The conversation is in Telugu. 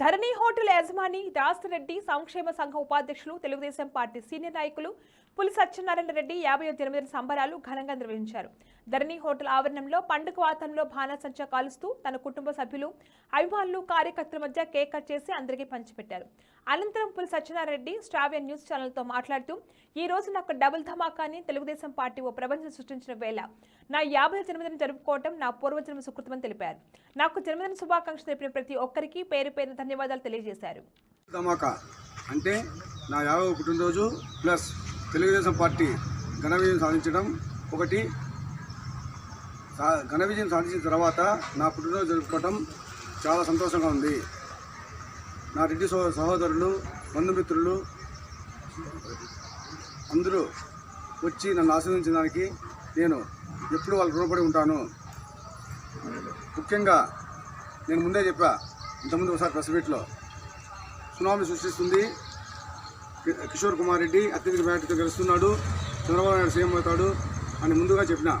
ధరణి హోటల్ యజమాని దాసరెడ్డి సంక్షేమ సంఘం ఉపాధ్యక్షులు తెలుగుదేశం పార్టీ సీనియర్ నాయకులు పులి సత్యనారాయణ రెడ్డి యాభై జన్మదిన సంబరాలు ఘనంగా నిర్వహించారు. ధరణి హోటల్ ఆవరణంలో పండుగ వాతావరణంలో బాణాసంచా కాలుస్తూ తన కుటుంబ సభ్యులు అభిమానులు కార్యకర్తల మధ్య కేక్ కట్ చేసి అందరికీ పంచిపెట్టారు. అనంతరం పులి సత్యనారాయణ స్ట్రావియన్ న్యూస్ ఛానల్తో మాట్లాడుతూ ఈ రోజు నాకు డబుల్ ధమాకాని తెలుగుదేశం పార్టీ ఓ ప్రపంచం సృష్టించిన వేళ. నా యాభై జన్మదినం జరుపుకోవటం నా పూర్వజన్మ సుకృతమని తెలిపారు. నాకు జన్మదిన శుభాకాంక్షలు తెలిపిన ప్రతి ఒక్కరికి పేరు పేరు ధన్యవాదాలు తెలియజేశారు. ధమాకా అంటే నా యాభై పుట్టినరోజు ప్లస్ తెలుగుదేశం పార్టీ ఘన విజయం సాధించడం ఒకటి. ఘన విజయం సాధించిన తర్వాత నా పుట్టినరోజు జరుపుకోవటం చాలా సంతోషంగా ఉంది. నా రెడ్డి సో సహోదరులు బంధుమిత్రులు అందరూ వచ్చి నన్ను ఆస్వాదించడానికి నేను ఎప్పుడు వాళ్ళు రుణపడి ఉంటాను. ముఖ్యంగా నేను ముందే చెప్పా ఇంతకుముందు ఒకసారి ప్రెస్ మీట్లో సునామీ సృష్టిస్తుంది. కిషోర్ కుమార్ రెడ్డి అత్యధిక మేటతో గెలుస్తున్నాడు. చంద్రబాబు నాయుడు సీఎం అవుతాడు అని ముందుగా చెప్పిన.